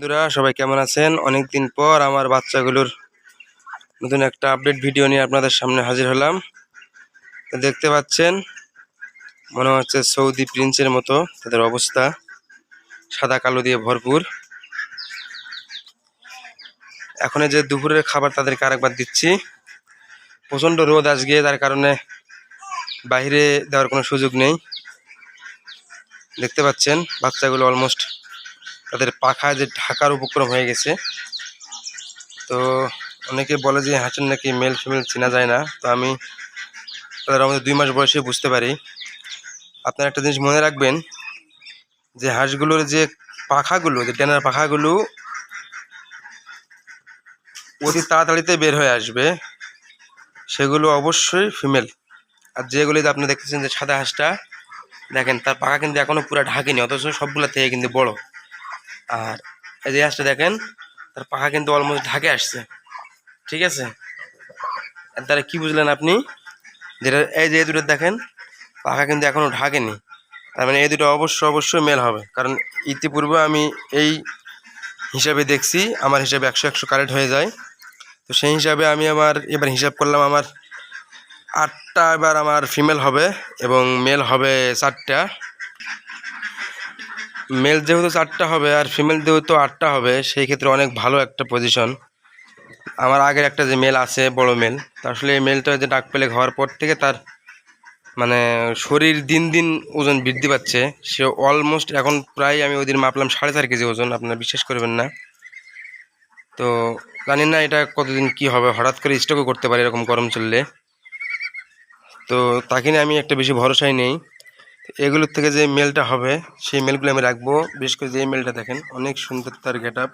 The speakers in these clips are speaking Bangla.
বন্ধুরা, সবাই কেমন আছেন? অনেক দিন পর আমার বাচ্চাগুলোর নতুন একটা আপডেট ভিডিও নিয়ে আপনাদের সামনে হাজির হলাম। দেখতে পাচ্ছেন, মনে হচ্ছে সৌদি প্রিন্সের মতো তাদের অবস্থা। সাদা, কালো দিয়ে ভরপুর। এখন যে দুপুরের খাবার তাদেরকে আরেকবার দিচ্ছি। প্রচণ্ড রোদ আজকে তার কারণে বাইরে দেওয়ার কোনো সুযোগ নেই। দেখতে পাচ্ছেন, বাচ্চাগুলো অলমোস্ট তাদের পাখা যে ঢাকার উপক্রম হয়ে গেছে। তো অনেকে বলে যে হাঁসের নাকি মেল ফিমেল চেনা যায় না। তো আমি তাদের আমাদের দুই মাস বয়সে বুঝতে পারি। আপনারা একটা জিনিস মনে রাখবেন, যে হাঁসগুলোর যে পাখাগুলো, যে ডেনার পাখাগুলো অতি তাড়াতাড়িতে বের হয়ে আসবে, সেগুলো অবশ্যই ফিমেল। আর যেগুলি আপনি দেখতেছেন যে সাদা হাঁসটা, দেখেন তার পাখা কিন্তু এখনও পুরো ঢাকেনি, অথচ সবগুলো থেকে কিন্তু বড়। আর এই যে হাঁসটা দেখেন, তার পাখা কিন্তু অলমোস্ট ঢাকে আসছে। ঠিক আছে? তারা কি বুঝলেন আপনি? যেটা এই যে এই দুটো দেখেন, পাখা কিন্তু এখনও ঢাকেনি। তার মানে এই দুটো অবশ্য অবশ্যই মেল হবে। কারণ ইতিপূর্বে আমি এই হিসাবে দেখছি, আমার হিসাবে একশো একশো কারেক্ট হয়ে যায়। তো সেই হিসাবে আমি আমার এবার হিসাব করলাম আমার আটটা এবার আমার ফিমেল হবে এবং মেল হবে চারটা। মেল যেহেতু চারটা হবে আর ফিমেল যেহেতু আটটা হবে, সেই ক্ষেত্রে অনেক ভালো একটা পজিশন আমার আগের একটা যে মেল আছে, বড় মেল তা আসলে এই মেলটা যে ডাক পেলে হওয়ার পর থেকে তার মানে শরীর দিন দিন ওজন বৃদ্ধি পাচ্ছে। সে অলমোস্ট এখন প্রায় আমি ওই দিন মাপলাম সাড়ে চার কেজি ওজন, আপনারা বিশ্বাস করবেন না। তো জানি না এটা কতদিন কি হবে, হঠাৎ করে স্টকও করতে পারে এরকম গরম চললে। তো তাকে নিয়ে আমি একটা বেশি ভরসাই নেই। এগুলোর থেকে যে মেলটা হবে, সেই মেলগুলো আমি রাখব। বিশেষ করে যে মেলটা দেখেন, অনেক সুন্দর তার গেট আপ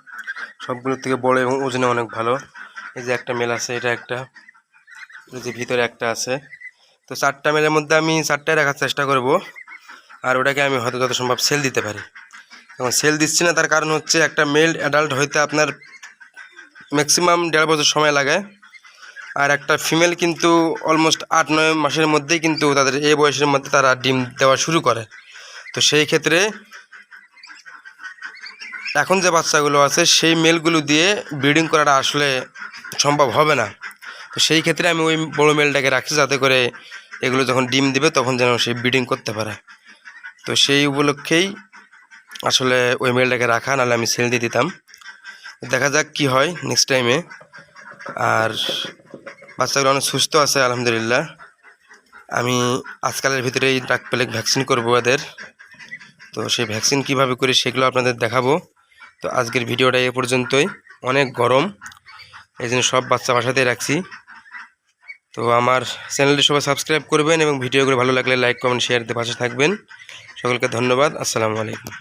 সবগুলোর থেকে বড় এবং ওজনে অনেক ভালো। এই যে একটা মেল আছে, এটা একটা। যে ভিতরে একটা আছে। তো চারটা মেলের মধ্যে আমি চারটায় রাখার চেষ্টা করব। আর ওটাকে আমি হয়তো যত সম্ভব সেল দিতে পারি। এবং সেল দিচ্ছি না, তার কারণ হচ্ছে একটা মেল অ্যাডাল্ট হইতে আপনার ম্যাক্সিমাম দেড় বছর সময় লাগে। আর একটা ফিমেল কিন্তু অলমোস্ট আট, নয় মাসের মধ্যেই কিন্তু তাদের এই বয়সের মধ্যে তারা ডিম দেওয়া শুরু করে। তো সেই ক্ষেত্রে এখন যে বাচ্চাগুলো আছে, সেই মেলগুলো দিয়ে ব্রিডিং করাটা আসলে সম্ভব হবে না। তো সেই ক্ষেত্রে আমি ওই বড়ো মেলটাকে রাখছি যাতে করে এগুলো যখন ডিম দিবে তখন যেন সে ব্রিডিং করতে পারে। তো সেই উপলক্ষেই আসলে ওই মেলটাকে রাখা, নাহলে আমি সেল দিয়ে দিতাম। দেখা যাক কি হয় নেক্সট টাইমে আর বাচ্চাগুলো অনেক সুস্থ আছে, আলহামদুলিল্লাহ। আমি আজকালের ভিতরেই ডাক পেলেক ভ্যাকসিন করব এদের তো সেই ভ্যাকসিন কীভাবে করি সেগুলো আপনাদের দেখাবো। তো আজকের ভিডিওটা এ পর্যন্তই। অনেক গরম, এই জন্য সব বাচ্চা বাসাতেই রাখছি। তো আমার চ্যানেলটি সবাই সাবস্ক্রাইব করবেন এবং ভিডিওগুলো ভালো লাগলে লাইক, কমেন্ট শেয়ার দিয়ে পাশে থাকবেন। সকলকে ধন্যবাদ, আসসালামু আলাইকুম।